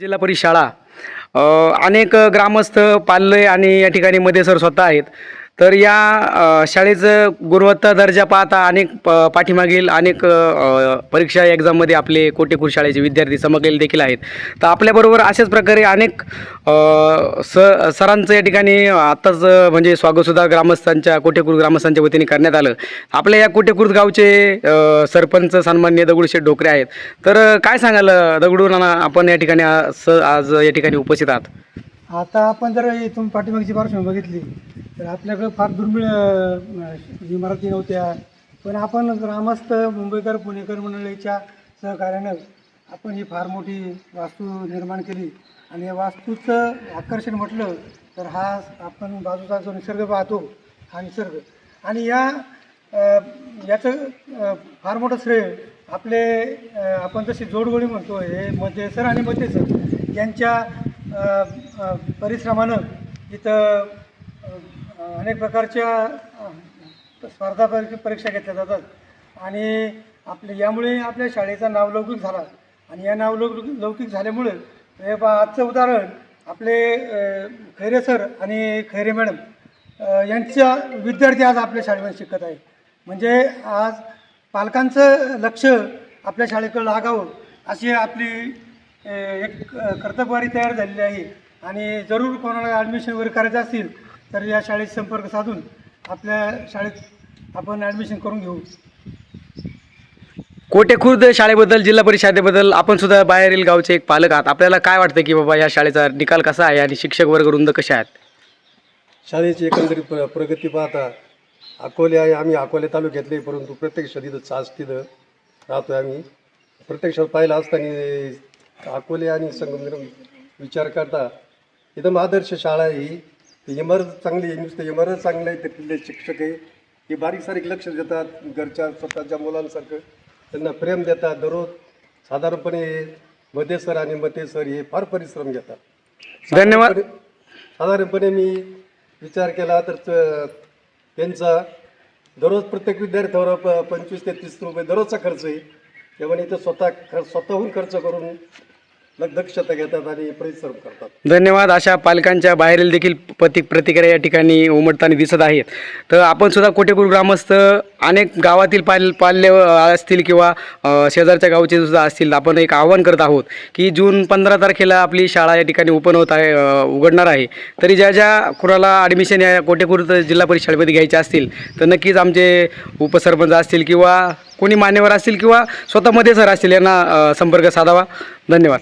जिल्हा परिषद शाळा. अनेक ग्रामस्थ पाल्य आणि या ठिकाणी मध्ये सर स्वतः आहेत. तर या शाळेचं गुणवत्ता दर्जा पाहता अनेक प पाठीमागील अनेक परीक्षा एक्झाममध्ये आपले कोटेकूर शाळेचे विद्यार्थी समकलेले देखील आहेत. तर आपल्याबरोबर अशाच प्रकारे अनेक स सरांचं या ठिकाणी आत्ताच म्हणजे स्वागतसुद्धा ग्रामस्थांच्या कोटेकूर ग्रामस्थांच्या वतीने करण्यात आलं. आपल्या या कोटेकूर गावचे सरपंच सन्मान्य दगडूशेठ डोकरे आहेत. तर काय सांगाल अ, दगडू नाना आपण या ठिकाणी स आज या ठिकाणी उपस्थित आहात? आता आपण जर इथून पाठीमागची पार्श्वभूमी बघितली तर आपल्याकडं फार दुर्मिळ इमारती नव्हत्या. पण आपण ग्रामस्थ मुंबईकर पुणेकर मंडळीच्या सहकार्यानं आपण ही फार मोठी वास्तू निर्माण केली. आणि या वास्तूचं आकर्षण म्हटलं तर हा आपण बाजूचा जो निसर्ग पाहतो हा निसर्ग. आणि या याचं फार मोठं श्रेय आपले आपण जशी जोडगोळी म्हणतो हे मध्यसर आणि मध्यसर यांच्या परिश्रमानं इथं अनेक प्रकारच्या स्पर्धा परीक्षा घेतल्या जातात. आणि आपले यामुळे आपल्या शाळेचा नावलौकिक झाला. आणि या नावलौक लौकिक झाल्यामुळे हे बा आजचं उदाहरण आपले खैरे सर आणि खैरे मॅडम यांच्या विद्यार्थी आज आपल्या शाळेमध्ये शिकत आहे म्हणजे आज पालकांचं लक्ष आपल्या शाळेकडे लागावं अशी आपली एक अ, कर्तबवारी तयार झालेली आहे. आणि जरूर कोणाला ॲडमिशन वगैरे करायचं असेल तर या शाळेत संपर्क साधून आपल्या शाळेत आपण ॲडमिशन करून घेऊ. कोटेखुर्द शाळेबद्दल जिल्हा परिषद शाळेबद्दल आपण सुद्धा बाहेरील गावचे एक पालक आहात. आपल्याला काय वाटतं की बाबा या शाळेचा निकाल कसा आहे आणि शिक्षक वर्ग वृंद कसे आहेत? शाळेची एकंदरीत प्र प्रगती पाहता अकोले आहे. आम्ही अकोले तालुक्यातले परंतु प्रत्यक्ष तिथं चाच तिथं राहतो आम्ही. प्रत्यक्षात पाहिलं असताना अकोले आणि संगमनेर विचार करता एकदम आदर्श शाळा आहे ही. ती इमारत चांगली आहे नुसतं इमारत चांगलं आहे तिथले शिक्षक आहे. हे बारीक सारीक लक्ष देतात घरच्या स्वतःच्या मुलांसारखं. त्यांना प्रेम देतात दररोज साधारणपणे मतेसर आणि मतेसर हे फार परिश्रम घेतात. धन्यवाद. साधारणपणे- मी विचार केला तर त- त्यांचा दररोज प्रत्येक विद्यार्थ्यावर प पंचवीस ते तीस रुपये दररोजचा खर्च आहे. त्यामुळे इथं स्वतः स्वतःहून खर्च करून दक्षता घेतात आणि परिश्रम करतात. धन्यवाद. अशा पालकांच्या बाहेरील देखील प्रति प्रतिक्रिया या ठिकाणी उमटताना दिसत आहेत. तर आपण सुद्धा कोटेपूर ग्रामस्थ अनेक गावातील पाल पाल्य असतील किंवा शेजारच्या गावचे सुद्धा असतील आपण एक आव्हान करत आहोत की जून पंधरा तारखेला आपली शाळा या ठिकाणी ओपन होत आहे उघडणार आहे. तरी ज्या ज्या कुणाला ॲडमिशन या कोटेपूर जिल्हा परिषद शाळेमध्ये घ्यायचे असतील तर नक्कीच आमचे उपसरपंच असतील किंवा कोणी मान्यवर असतील किंवा स्वतःमध्ये सर असतील यांना संपर्क साधावा. धन्यवाद.